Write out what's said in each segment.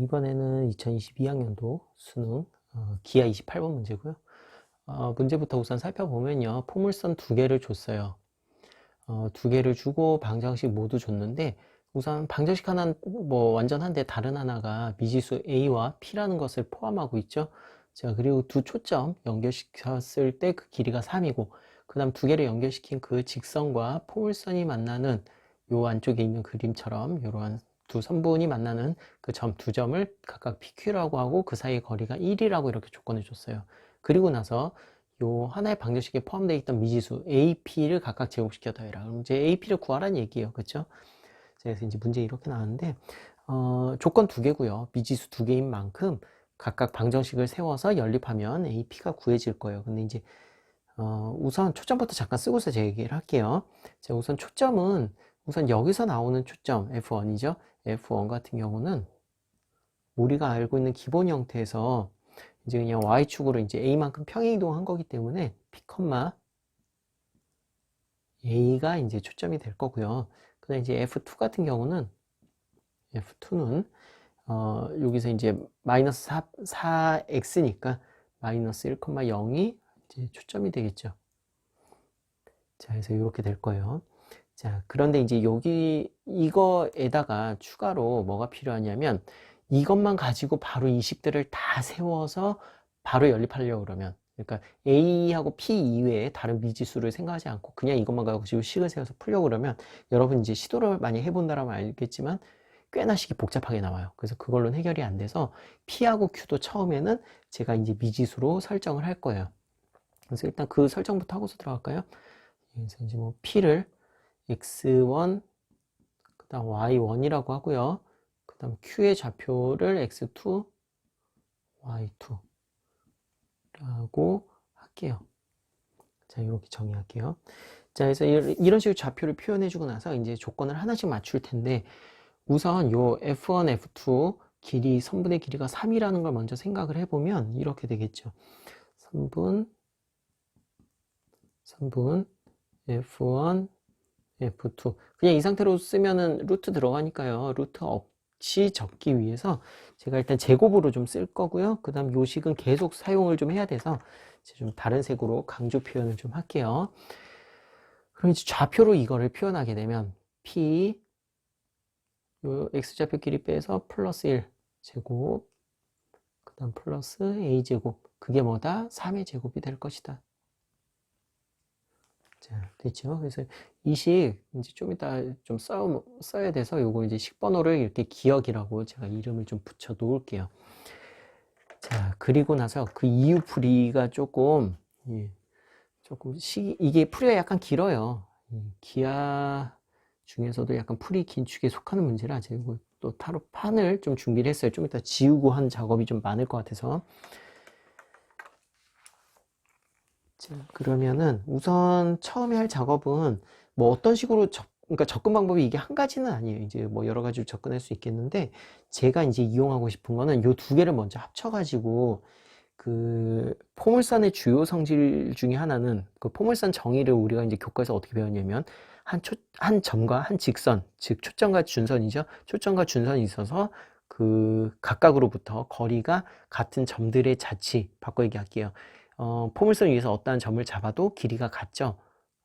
이번에는 2022학년도 수능 어, 기하 28번 문제고요. 어, 문제부터 우선 살펴보면요. 포물선 두 개를 줬어요. 어, 두 개를 주고 방정식 모두 줬는데 우선 방정식 하나 뭐 완전한데 다른 하나가 미지수 a와 p라는 것을 포함하고 있죠. 자 그리고 두 초점 연결시켰을 때 그 길이가 3이고 그 다음 두 개를 연결시킨 그 직선과 포물선이 만나는 요 안쪽에 있는 그림처럼 이러한 두 선분이 만나는 그 점 두 점을 각각 PQ라고 하고 그 사이의 거리가 1이라고 이렇게 조건을 줬어요. 그리고 나서 요 하나의 방정식에 포함되어 있던 미지수 AP를 각각 제곱시켜 더해라. 그럼 이제 AP를 구하라는 얘기예요. 그렇죠? 그래서 이제 문제 이렇게 나왔는데 어, 조건 두 개고요. 미지수 두 개인 만큼 각각 방정식을 세워서 연립하면 AP가 구해질 거예요. 근데 이제 어, 우선 초점부터 잠깐 쓰고서 제 얘기를 할게요. 자, 우선 초점은 우선 여기서 나오는 초점 F1이죠. F1 같은 경우는 우리가 알고 있는 기본 형태에서 이제 그냥 Y축으로 이제 A만큼 평행 이동한 거기 때문에 P, A가 이제 초점이 될 거고요. 그다음 이제 F2 같은 경우는 F2는 어, 여기서 이제 마이너스 4, 4x니까 마이너스 1,0이 이제 초점이 되겠죠. 자, 그래서 이렇게 될 거예요. 자, 그런데 이제 여기 이거에다가 추가로 뭐가 필요하냐면 이것만 가지고 바로 이 식들을 다 세워서 바로 연립하려고 그러면 그러니까 A하고 P 이외에 다른 미지수를 생각하지 않고 그냥 이것만 가지고 식을 세워서 풀려고 그러면 여러분 이제 시도를 많이 해본다라면 알겠지만 꽤나 식이 복잡하게 나와요. 그래서 그걸로는 해결이 안 돼서 P하고 Q도 처음에는 제가 이제 미지수로 설정을 할 거예요. 그래서 일단 그 설정부터 하고서 들어갈까요? 그래서 이제 뭐 P를 x1, 그 다음 y1이라고 하고요. 그 다음 q의 좌표를 x2, y2 라고 할게요. 자, 이렇게 정의할게요. 자, 그래서 이런 식으로 좌표를 표현해주고 나서 이제 조건을 하나씩 맞출 텐데 우선 요 f1, f2 길이, 선분의 길이가 3이라는 걸 먼저 생각을 해보면 이렇게 되겠죠. 3분, 3분, f1, F2 그냥 이 상태로 쓰면은 루트 들어가니까요. 루트 없이 적기 위해서 제가 일단 제곱으로 좀 쓸 거고요. 그 다음 요식은 계속 사용을 좀 해야 돼서 좀 다른 색으로 강조 표현을 좀 할게요. 그럼 이제 좌표로 이거를 표현하게 되면 P 요 X좌표 길이 빼서 플러스 1 제곱 그 다음 플러스 A 제곱. 그게 뭐다? 3의 제곱이 될 것이다 자, 됐죠? 그래서 이 식 이제 좀 이따 좀 써, 써야 돼서 요거 이제 식번호를 이렇게 기억이라고 제가 이름을 좀 붙여 놓을게요. 자, 그리고 나서 그 이유 풀이가 조금, 예, 조금 시, 이게 풀이가 약간 길어요. 예, 기하 중에서도 약간 풀이 긴 축에 속하는 문제라 제가 또 타로 판을 좀 준비를 했어요. 좀 이따 지우고 한 작업이 좀 많을 것 같아서. 자, 그러면은 우선 처음에 할 작업은 뭐 어떤 식으로 접, 그러니까 접근 방법이 이게 한 가지는 아니에요. 이제 뭐 여러 가지로 접근할 수 있겠는데 제가 이제 이용하고 싶은 거는 요 두 개를 먼저 합쳐가지고 그 포물선의 주요 성질 중에 하나는 그 포물선 정의를 우리가 이제 교과에서 어떻게 배웠냐면 한, 초, 한 점과 한 직선, 즉 초점과 준선이죠. 초점과 준선이 있어서 그 각각으로부터 거리가 같은 점들의 자치 바꿔 얘기할게요. 어, 포물선 위에서 어떠한 점을 잡아도 길이가 같죠.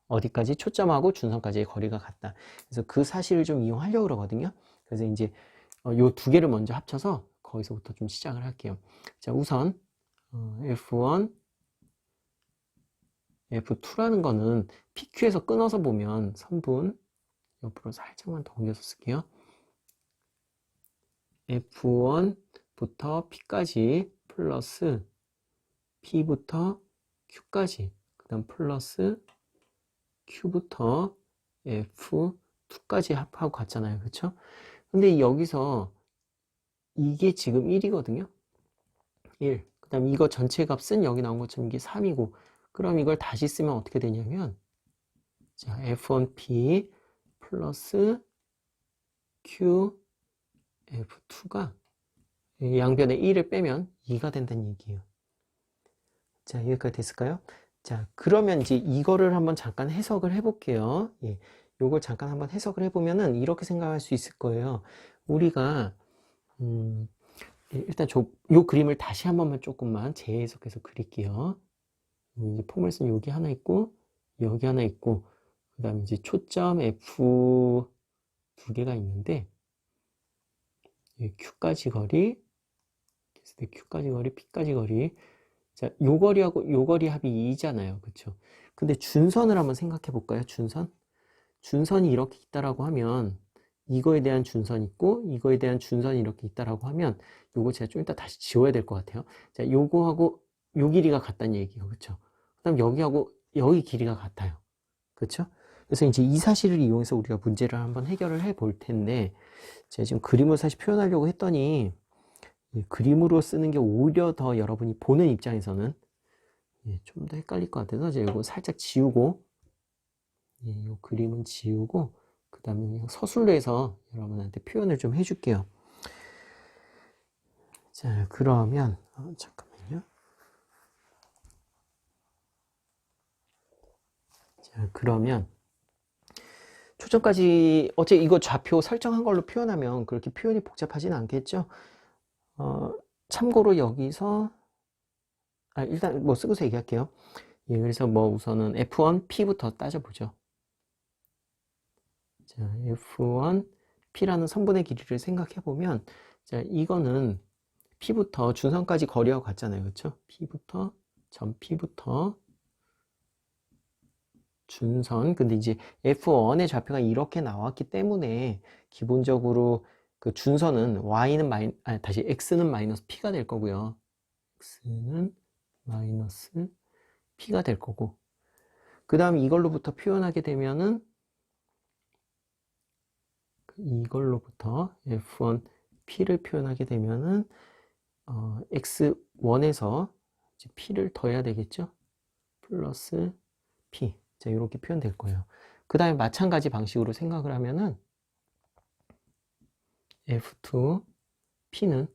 어디까지 초점하고 준선까지의 거리가 같다. 그래서 그 사실을 좀 이용하려고 그러거든요. 그래서 이제 어, 요두 개를 먼저 합쳐서 거기서부터 좀 시작을 할게요. 자, 우선 어, F1, F2라는 거는 PQ에서 끊어서 보면 선분 옆으로 살짝만 더 옮겨서 쓸게요. F1부터 P까지 플러스 P부터 Q까지 그 다음 플러스 Q부터 F2까지 합하고 갔잖아요. 그쵸? 근데 여기서 이게 지금 1이거든요. 1. 그 다음 이거 전체 값은 여기 나온 것처럼 이게 3이고 그럼 이걸 다시 쓰면 어떻게 되냐면 자 F1P 플러스 Q F2가 양변에 1을 빼면 2가 된다는 얘기예요 자, 여기까지 됐을까요? 자, 그러면 이제 이거를 한번 잠깐 해석을 해볼게요. 예, 요걸 잠깐 한번 해석을 해보면은 이렇게 생각할 수 있을 거예요. 우리가, 음, 예, 일단 저, 요 그림을 다시 한 번만 조금만 재해석해서 그릴게요. 이제 포물선 여기 하나 있고, 여기 하나 있고, 그 다음에 이제 초점 F 두 개가 있는데, 예, Q까지 거리, Q까지 거리, P까지 거리. 자, 요 거리하고 요 거리 합이 2잖아요. 그쵸? 근데 준선을 한번 생각해 볼까요? 준선? 준선이 이렇게 있다라고 하면, 이거에 대한 준선 있고, 이거에 대한 준선이 이렇게 있다라고 하면, 요거 제가 좀 이따 다시 지워야 될 것 같아요. 자, 요거하고 요 길이가 같다는 얘기예요. 그쵸? 그 다음 여기하고 여기 길이가 같아요. 그쵸? 그래서 이제 이 사실을 이용해서 우리가 문제를 한번 해결을 해 볼 텐데, 제가 지금 그림을 사실 표현하려고 했더니, 이 그림으로 쓰는 게 오히려 더 여러분이 보는 입장에서는 예, 좀 더 헷갈릴 것 같아서 제가 이거 살짝 지우고, 예, 이 그림은 지우고, 그 다음에 서술로 해서 여러분한테 표현을 좀 해줄게요. 자, 그러면, 어, 잠깐만요. 자, 그러면, 초점까지, 어째 이거 좌표 설정한 걸로 표현하면 그렇게 표현이 복잡하진 않겠죠? 어, 참고로 여기서, 아, 일단 뭐 쓰고서 얘기할게요. 예, 그래서 뭐 우선은 F1, P부터 따져보죠. 자, F1, P라는 선분의 길이를 생각해보면, 자, 이거는 P부터 준선까지 거리하고 같잖아요. 그렇죠? P부터 점 P부터 준선. 근데 이제 F1의 좌표가 이렇게 나왔기 때문에 기본적으로 그 준선은 Y는 마이, 아, 다시 X는 마이너스 P가 될 거고요. X는 마이너스 P가 될 거고. 그 다음 이걸로부터 표현하게 되면은 이걸로부터 F1 P를 표현하게 되면은 어, x1에서 p를 더해야 되겠죠? 플러스 p. 자, 이렇게 표현될 거예요. 그 다음에 마찬가지 방식으로 생각을 하면은 f2 p는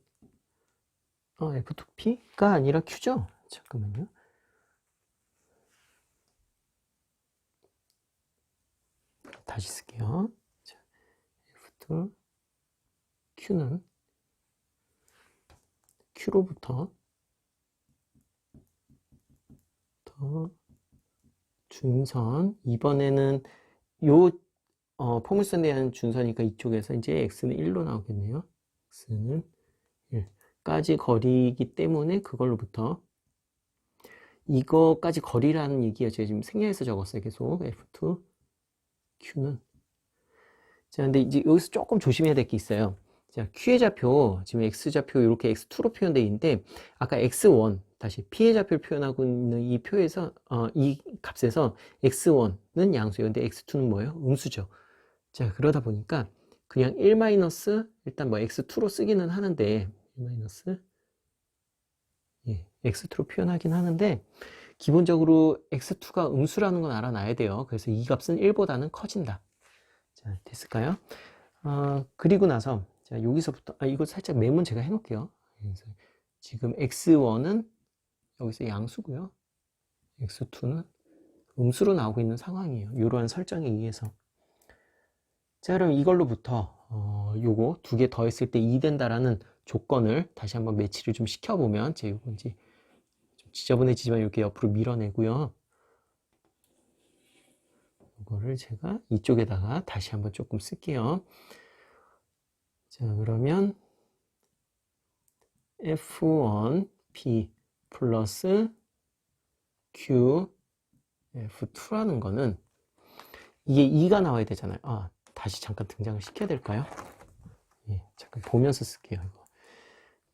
어, f2 p가 아니라 q죠? 잠깐만요. 다시 쓸게요. 자, f2 q는 Q로부터 더 준선 이번에는 요 어, 포물선에 대한 준선이니까 이쪽에서 이제 x는 1로 나오겠네요. x는 1까지 거리이기 때문에 그걸로부터 이거까지 거리라는 얘기가 제가 지금 생략해서 적었어요. 계속 f2 q는 자 근데 이제 여기서 조금 조심해야 될 게 있어요. 자, Q의 좌표, 지금 X좌표 이렇게 X2로 표현되어 있는데, 아까 X1, 다시 P의 좌표를 표현하고 있는 이 표에서, 어, 이 값에서 X1는 양수예요. 근데 X2는 뭐예요? 음수죠. 자, 그러다 보니까 그냥 1 마이너스, 일단 뭐 X2로 쓰기는 하는데, 1 마이너스, 예, X2로 표현하긴 하는데, 기본적으로 X2가 음수라는 건 알아놔야 돼요. 그래서 이 값은 1보다는 커진다. 자, 됐을까요? 어, 그리고 나서, 자, 여기서부터, 아, 이거 살짝 메모는 제가 해 놓을게요. 그래서 지금 x1은 여기서 양수고요. x2는 음수로 나오고 있는 상황이에요. 이러한 설정에 의해서. 자, 그럼 이걸로부터, 어, 요거 두 개 더 했을 때 2 된다라는 조건을 다시 한번 매치를 좀 시켜보면, 제 이제 좀 지저분해지지만 이렇게 옆으로 밀어내고요. 이거를 제가 이쪽에다가 다시 한번 조금 쓸게요. 자, 그러면 F1P 플러스 Q F2라는 거는 이게 2가 나와야 되잖아요. 아, 다시 잠깐 등장을 시켜야 될까요? 예, 잠깐 보면서 쓸게요. 이거.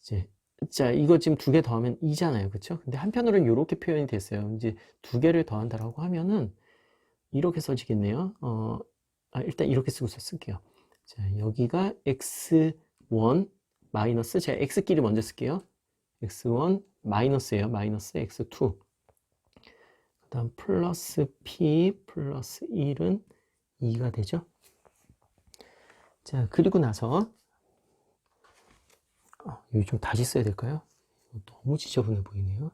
이제 자, 이거 지금 두 개 더하면 2잖아요. 그쵸? 근데 한편으로는 이렇게 표현이 됐어요. 이제 두 개를 더한다라고 하면은 이렇게 써지겠네요. 어, 아, 일단 이렇게 쓰고서 쓸게요. 자, 여기가 x1 마이너스 제가 x끼리 먼저 쓸게요. x1 마이너스예요. 마이너스 x2 그 다음 플러스 p 플러스 1은 2가 되죠. 자, 그리고 나서 어, 여기 좀 다시 써야 될까요? 너무 지저분해 보이네요.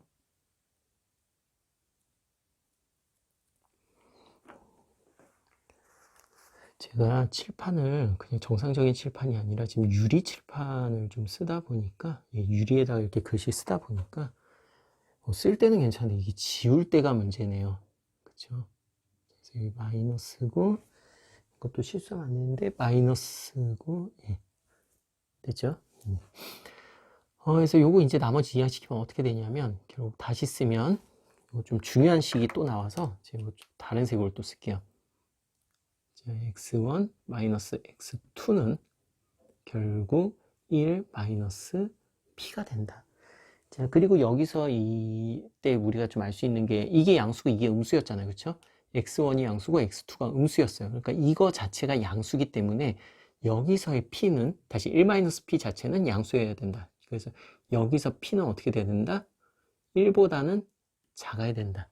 제가 칠판을 그냥 정상적인 칠판이 아니라 지금 유리 칠판을 좀 쓰다 보니까 예, 유리에다가 이렇게 글씨 쓰다 보니까 어, 쓸 때는 괜찮은데 이게 지울 때가 문제네요. 그쵸? 여기 마이너스고 이것도 실수하면 안 되는데 마이너스고 예. 됐죠? 음. 어, 그래서 요거 이제 나머지 이해시키면 어떻게 되냐면 결국 다시 쓰면 좀 중요한 식이 또 나와서 제가 좀 다른 색으로 또 쓸게요. 자, x1 마이너스 x2는 결국 1 마이너스 p가 된다. 자, 그리고 여기서 이때 우리가 좀 알 수 있는 게 이게 양수고 이게 음수였잖아요. 그렇죠? X1이 양수고 x2가 음수였어요. 그러니까 이거 자체가 양수기 때문에 여기서의 p는 다시 1-p 자체는 양수여야 된다. 그래서 여기서 p는 어떻게 돼야 된다? 1보다는 작아야 된다.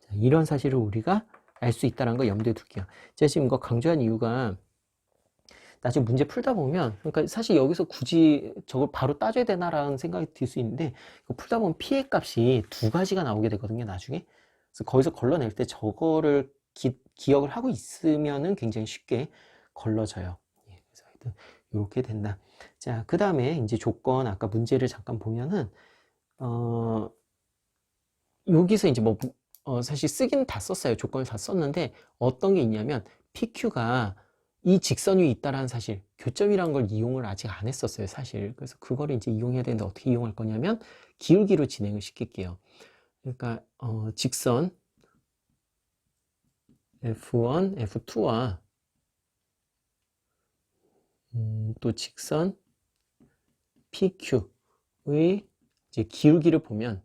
자, 이런 사실을 우리가 알 수 있다는 거 염두에 둘게요. 제가 지금 이거 강조한 이유가 나중에 문제 풀다 보면 그러니까 사실 여기서 굳이 저걸 바로 따져야 되나라는 생각이 들 수 있는데 풀다 보면 피해 값이 두 가지가 나오게 되거든요 나중에 그래서 거기서 걸러낼 때 저거를 기, 억을 하고 있으면은 굉장히 쉽게 걸러져요 예, 그래서 하여튼 이렇게 된다 자 그 다음에 이제 조건 아까 문제를 잠깐 보면은 어 여기서 이제 뭐 어, 사실 쓰기는 다 썼어요 조건을 다 썼는데 어떤 게 있냐면 PQ가 이 직선 위에 있다라는 사실, 교점이라는 걸 이용을 아직 안 했었어요, 사실. 그래서 그거를 이제 이용해야 되는데 어떻게 이용할 거냐면 기울기로 진행을 시킬게요. 그러니까 어, 직선 F1, F2와 음, 또 직선 PQ의 이제 기울기를 보면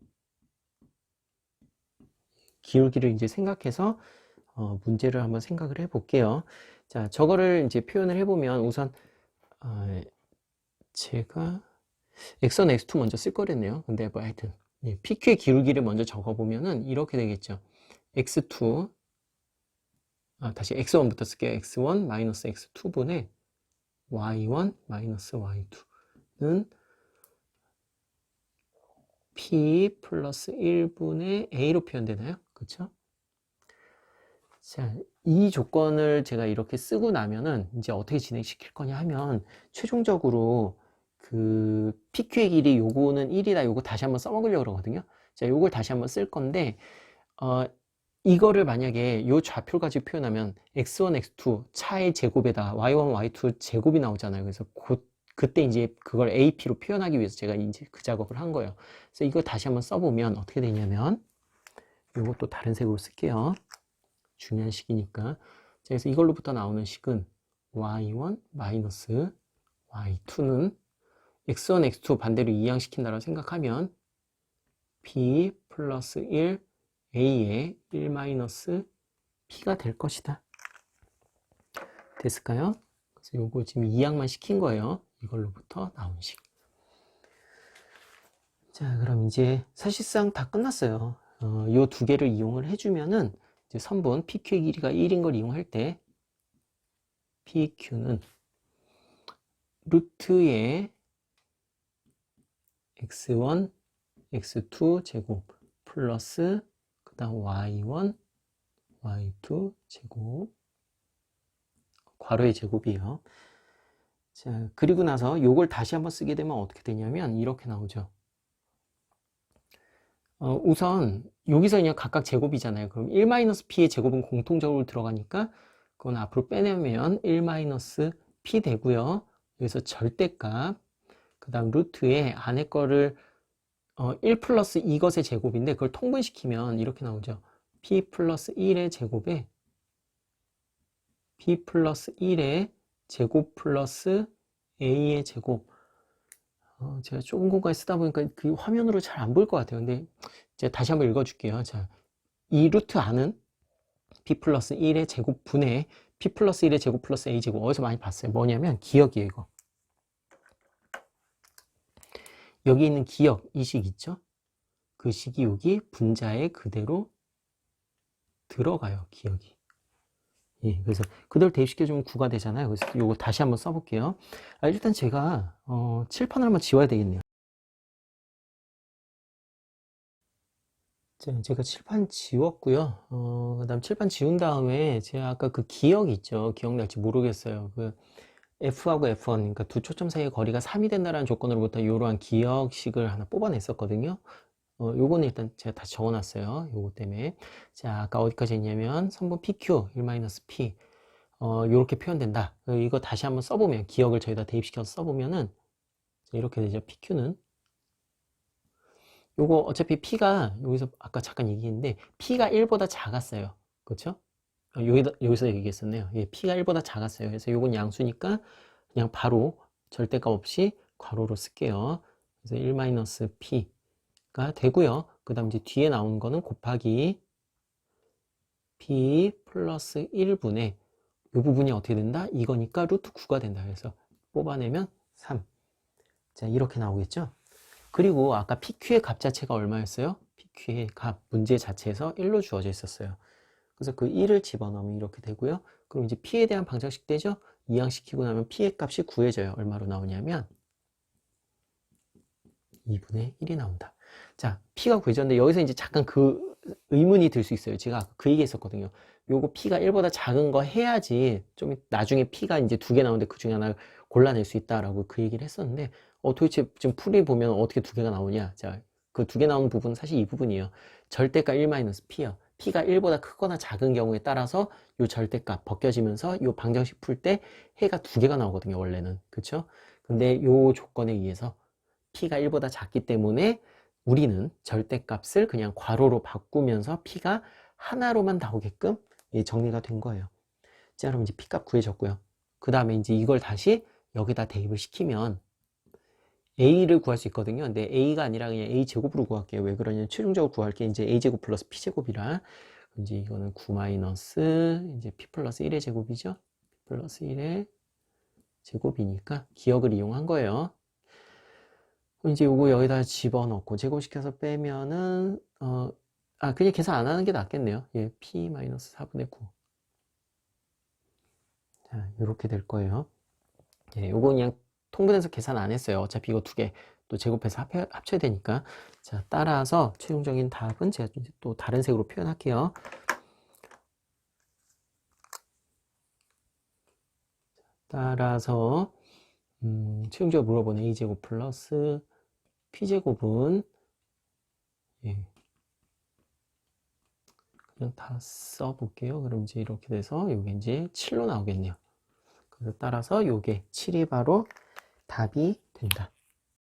기울기를 이제 생각해서 어, 문제를 한번 생각을 해 볼게요. 자, 저거를 이제 표현을 해보면 우선 어, 제가 x1, x2 먼저 쓸 거랬네요. 근데 뭐 하여튼 예, PQ의 기울기를 먼저 적어보면은 이렇게 되겠죠. x2 아, 다시 x1부터 쓸게요. x1 마이너스 x2분의 y1 마이너스 y2는 p 플러스 1분의 a로 표현되나요? 그렇죠? 자, 이 조건을 제가 이렇게 쓰고 나면은 이제 어떻게 진행시킬 거냐 하면 최종적으로 그 PQ의 길이 요거는 1이다 요거 다시 한번 써먹으려고 그러거든요. 자, 요걸 다시 한번 쓸 건데 어 이거를 만약에 요 좌표를 가지고 표현하면 x1, x2 차의 제곱에다 y1, y2 제곱이 나오잖아요. 그래서 곧 그때 이제 그걸 AP로 표현하기 위해서 제가 이제 그 작업을 한 거예요. 그래서 이거 다시 한번 써보면 어떻게 되냐면 요것도 다른 색으로 쓸게요. 중요한 식이니까. 자, 그래서 이걸로부터 나오는 식은 y1 마이너스 y2는 x1, x2 반대로 이항시킨다고 생각하면 p 플러스 1 a의 1 마이너스 p가 될 것이다. 됐을까요? 그래서 요거 지금 이항만 시킨 거예요. 이걸로부터 나온 식. 자, 그럼 이제 사실상 다 끝났어요. 어, 요두 개를 이용을 해주면은 이제 선분 PQ의 길이가 1인 걸 이용할 때 PQ는 루트의 x1, x2 제곱 플러스 그 다음 y1, y2 제곱 괄호의 제곱이에요. 자, 그리고 나서 요걸 다시 한번 쓰게 되면 어떻게 되냐면 이렇게 나오죠. 어, 우선 여기서 그냥 각각 제곱이잖아요. 그럼 1-p의 제곱은 공통적으로 들어가니까 그건 앞으로 빼내면 1-p 되고요. 여기서 절대값 그 다음 루트에 안에 거를 어, 1 플러스 이것의 제곱인데 그걸 통분시키면 이렇게 나오죠. p 플러스 1의 제곱에 p 플러스 1의 제곱 플러스 a의 제곱 어, 제가 좁은 공간에 쓰다 보니까 그 화면으로 잘 안 보일 것 같아요. 근데 제가 다시 한번 읽어줄게요. 자, 이 루트 안은 p 플러스 1의 제곱분의 p 플러스 1의 제곱 플러스 a 제곱 어디서 많이 봤어요? 뭐냐면 기억이에요, 이거. 여기 있는 기억, 이식 있죠? 그 식이 여기 분자에 그대로 들어가요, 기억이. 예, 그래서 그대로 대입시켜주면 9가 되잖아요. 그래서 이거 다시 한번 써볼게요. 아, 일단 제가 어, 칠판을 한번 지워야 되겠네요. 자, 제가 칠판 지웠고요. 어, 그다음 칠판 지운 다음에 제가 아까 그 기억 있죠. 기억날지 모르겠어요. 그 F하고 F1, 그러니까 두 초점 사이의 거리가 3이 된다는 조건으로부터 이러한 기억식을 하나 뽑아냈었거든요. 어, 요거는 일단 제가 다시 적어놨어요. 요거 때문에. 자, 아까 어디까지 했냐면 선분 PQ 1-P 어, 요렇게 표현된다. 어, 이거 다시 한번 써보면 기억을 저희다 대입시켜서 써보면은 자, 이렇게 되죠. PQ는 요거 어차피 P가 여기서 아까 잠깐 얘기했는데 P가 1보다 작았어요. 그렇죠? 어, 여기다, 여기서 얘기했었네요. 예, P가 1보다 작았어요. 그래서 요건 양수니까 그냥 바로 절대값 없이 괄호로 쓸게요. 그래서 1-P가 되고요. 그 다음 이제 뒤에 나오는 거는 곱하기 P 플러스 1분의 이 부분이 어떻게 된다? 이거니까 루트 9가 된다. 그래서 뽑아내면 3. 자, 이렇게 나오겠죠? 그리고 아까 PQ의 값 자체가 얼마였어요? PQ의 값 문제 자체에서 1로 주어져 있었어요. 그래서 그 1을 집어넣으면 이렇게 되고요. 그럼 이제 P에 대한 방정식 되죠? 이항시키고 나면 P의 값이 구해져요. 얼마로 나오냐면 2분의 1이 나온다. 자, P가 구해졌는데 여기서 이제 잠깐 그 의문이 들 수 있어요. 제가 그 얘기 했었거든요. 요거 P가 1보다 작은 거 해야지 좀 나중에 P가 이제 두 개 나오는데 그 중에 하나 골라낼 수 있다라고 그 얘기를 했었는데 어 도대체 지금 풀이 보면 어떻게 두 개가 나오냐? 자, 그 두 개 나오는 부분은 사실 이 부분이에요. 절대값 1-P요. P가 1보다 크거나 작은 경우에 따라서 요 절대값 벗겨지면서 요 방정식 풀 때 해가 두 개가 나오거든요, 원래는. 그쵸? 근데 요 조건에 의해서 P가 1보다 작기 때문에 우리는 절대값을 그냥 괄호로 바꾸면서 P가 하나로만 나오게끔 예, 정리가 된 거예요. 자, 그럼 이제 P값 구해졌고요. 그 다음에 이제 이걸 다시 여기다 대입을 시키면 A를 구할 수 있거든요. 근데 A가 아니라 그냥 A 제곱으로 구할게요. 왜 그러냐면 최종적으로 구할 게 이제 A 제곱 플러스 P 제곱이라 이제 이거는 9 마이너스 이제 P 플러스 1의 제곱이죠. P 플러스 1의 제곱이니까 기억을 이용한 거예요. 이제 요거 여기다 집어넣고 제곱시켜서 빼면은 어, 아 그냥 계산 안 하는 게 낫겠네요. 예, P 마이너스 4분의 9. 자, 이렇게 될 거예요. 예, 요거 그냥 통분해서 계산 안 했어요. 어차피 이거 두 개 또 제곱해서 합해, 합쳐야 되니까. 자, 따라서 최종적인 답은 제가 또 다른 색으로 표현할게요. 따라서 음, 최종적으로 물어본 a제곱 플러스 p제곱은 예. 그냥 다 써볼게요. 그럼 이제 이렇게 돼서 이게 이제 7로 나오겠네요. 그래서 따라서 요게 7이 바로 답이 된다.